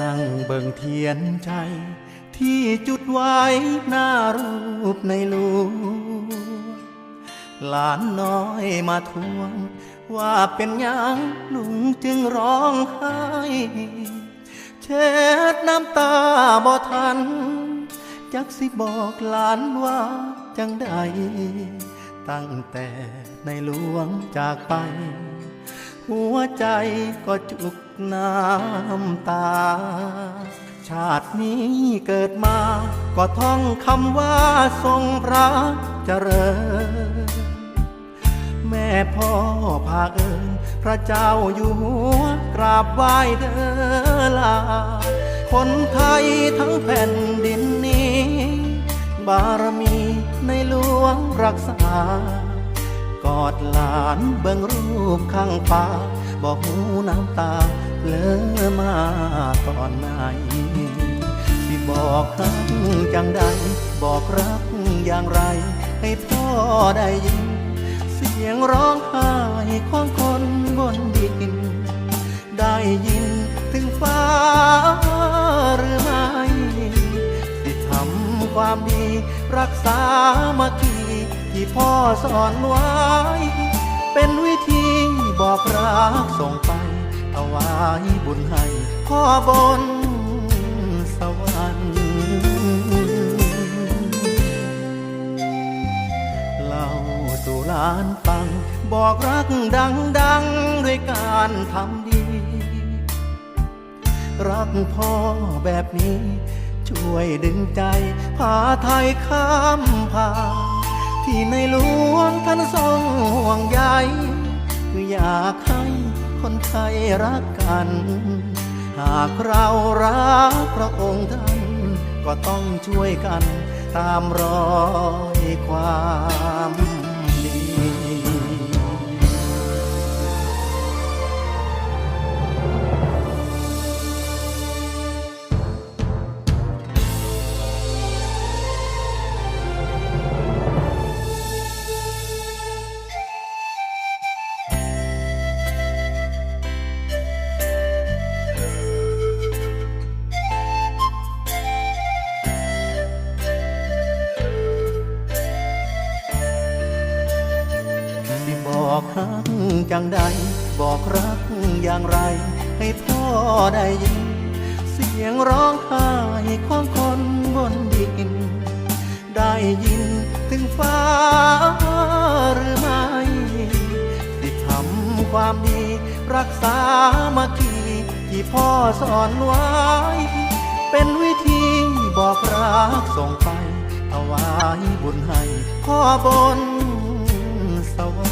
นั่งเบิ่งเทียนใจ ที่จุดไว้หน้ารูปในหลวงหลานน้อยมาทวง ว่าเป็นยังลุงจึงร้องไห้เช็ดน้ำตาบ่ทัน จักสิบอกหลานว่าจังใดตั้งแต่ในหลวงจากไป หัวใจก็จุกน้ำตา ชาตินี้เกิดมา ก็ท่องคำว่าทรงพระเจริญ แม่พ่อพาเอิญพระเจ้าอยู่หัวกราบไหว้เดอลา คนไทยทั้งแผ่นดินนี้ บารมีในหลวงรักษา กอดหลานเบิ่งรูปข้างฟ้า บอกหูน้ำตาเลอมาตอนไหนที่บอกรักจังใด บอกรักอย่างไร ให้พ่อได้ยิน เสียงร้องไห้ของคนบนดิน ได้ยินถึงฟ้าหรือไม่ที่ทำความดีรักษามาคี ที่พ่อสอนไว้ เป็นวิธีบอกรักส่งไปเอาไว้บุญให้พ่อบนสวรรค์เล่าสู่ลานฟัง บอกรักดังดังด้วยการทำดี รักพ่อแบบนี้ ช่วยดึงใจ พาไทยข้ามผ่าน ที่ในหลวงท่านทรงห่วงใยคืออยากให้คนไทยรักกัน หากเรารักพระองค์ท่านก็ต้องช่วยกันตามรอยความ บอกรักจังใด บอกรักอย่างไร ให้พ่อได้ยิน เสียงร้องไห้ของคนบนดิน ได้ยินถึงฟ้าหรือไม่ที่ทำความดี รักษามาคีที่พ่อสอนไว้ เป็นวิธีบอกรักส่งไปถวายบุญให้พ่อบนสวรรค์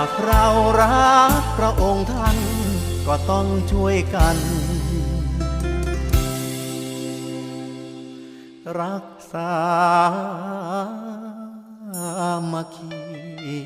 ากเรารักพระองค์ท่านก็ต้องช่วยกัน รักษามาคี